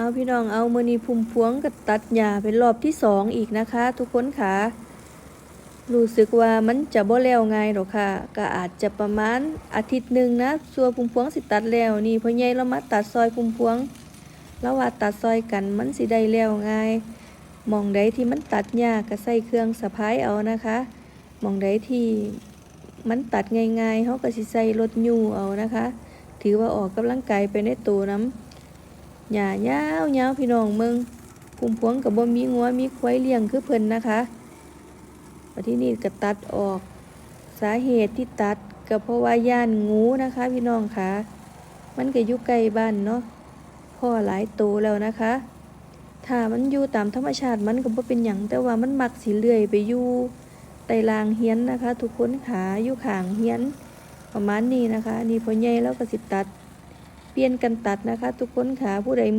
เอาพี่น้องเอามือนีพุ่มพวงกับตัดหญ้าเป็นรอบที่สองอีกนะคะ ทุกคนค่ะรู้สึกว่ามันจะบ่แล้วง่ายหรอกค่ะ ก็อาจจะประมาณอาทิตย์หนึ่งนะส่วนพุ่มพวงสิตัดแล้วนี่พ่อใหญ่เรามาตัดซอยพุ่มพวงแล้วว่าตัดซอยกันมันสิได้แล้วไงมองใดที่มันตัดยากก็ใส่เครื่องสะพายเอานะคะมองใดที่มันตัดง่ายๆเขาก็สิใส่รถยูเอานะคะ ถือว่าออกกำลังกายไปในตัวน้ำ หญ้ายาวยาวพี่น้องเมืองพุ่มพวงกับบ่มีงัวมีควายเลี้ยงคือเพิ่นนะคะวันที่นี่ก็ตัดออก สาเหตุที่ตัดก็เพราะว่าย่านงูนะคะ พี่น้องค่ะมันก็อยู่ใกล้บ้านเนาะพ่อหลายโตแล้วนะคะ ถ้ามันอยู่ตามธรรมชาติมันก็บ่เป็นหยังแต่ว่ามันมักสิเลื่อยไปอยู่ใต้รางเฮียนนะคะ ทุกคนขาอยู่ขางเฮียนประมาณนี้นะคะ นี่พอใหญ่แล้วก็สิตัด เปลี่ยนกันตัดนะคะ ทุกคนค่ะผู้ใดเมื่อ